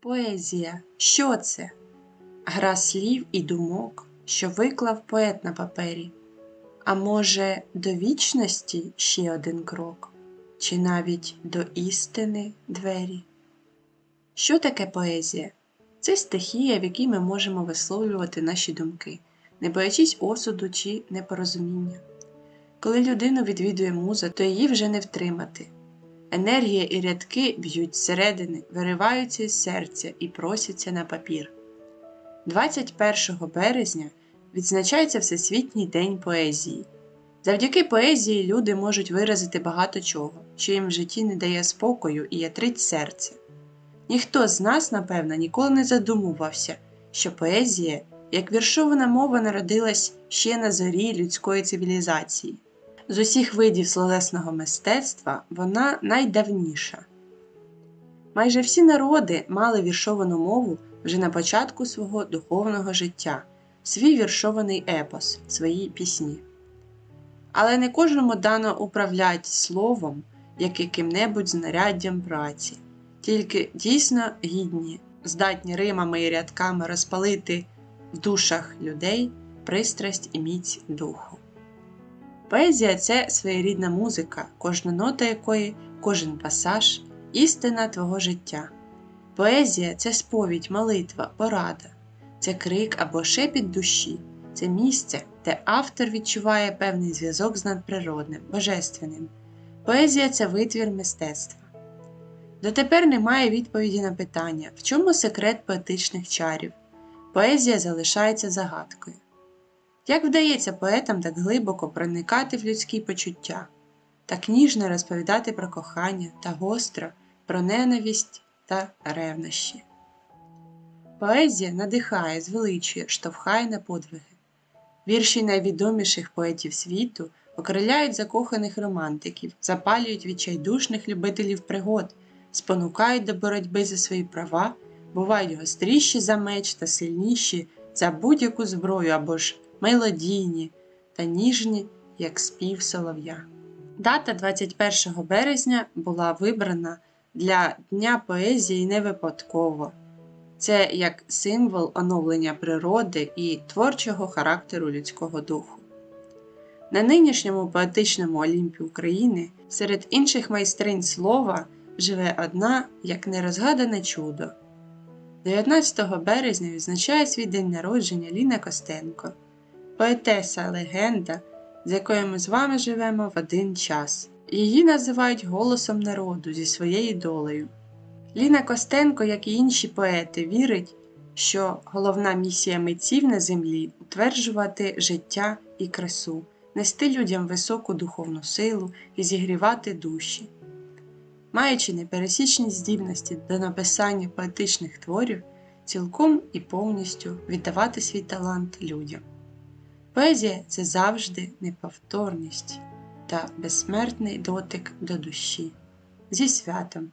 Поезія що це? Гра слів і думок, що виклав поет на папері. А може, до вічності ще один крок, чи навіть до істини двері? Що таке поезія? Це стихія, в якій ми можемо висловлювати наші думки, не боячись осуду чи непорозуміння. Коли людину відвідує муза, то її вже не втримати. Енергія і рядки б'ють зсередини, вириваються із серця і просяться на папір. 21 березня відзначається Всесвітній день поезії. Завдяки поезії люди можуть виразити багато чого, що їм в житті не дає спокою і ятрить серце. Ніхто з нас, напевно, ніколи не задумувався, що поезія, як віршована мова, народилась ще на зорі людської цивілізації. З усіх видів словесного мистецтва вона найдавніша. Майже всі народи мали віршовану мову вже на початку свого духовного життя, свій віршований епос, свої пісні. Але не кожному дано управлять словом, як яким-небудь знаряддям праці, тільки дійсно гідні, здатні римами і рядками розпалити в душах людей пристрасть і міць духу. Поезія це своєрідна музика, кожна нота якої, кожен пасаж, істина твого життя. Поезія це сповідь, молитва, порада, це крик або шепіт душі, це місце, де автор відчуває певний зв'язок з надприродним, божественним. Поезія це витвір мистецтва. Дотепер немає відповіді на питання, в чому секрет поетичних чарів. Поезія залишається загадкою. Як вдається поетам так глибоко проникати в людські почуття, так ніжно розповідати про кохання та гостро про ненависть та ревнощі. Поезія надихає, звеличує, штовхає на подвиги. Вірші найвідоміших поетів світу окриляють закоханих романтиків, запалюють відчайдушних любителів пригод, спонукають до боротьби за свої права, бувають гостріші за меч та сильніші за будь-яку зброю або ж мелодійні та ніжні, як спів солов'я. Дата 21 березня була вибрана для Дня поезії не випадково. Це як символ оновлення природи і творчого характеру людського духу. На нинішньому поетичному Олімпі України серед інших майстринь слова живе одна як нерозгадане чудо. 19 березня відзначає свій день народження Ліна Костенко, поетеса легенда, з якою ми з вами живемо в один час. Її називають голосом народу зі своєю долею. Ліна Костенко, як і інші поети, вірить, що головна місія митців на землі утверджувати життя і красу, нести людям високу духовну силу і зігрівати душі. Маючи непересічні здібності до написання поетичних творів, цілком і повністю віддавати свій талант людям. Поезія це завжди неповторність та безсмертний дотик до душі. Зі святом!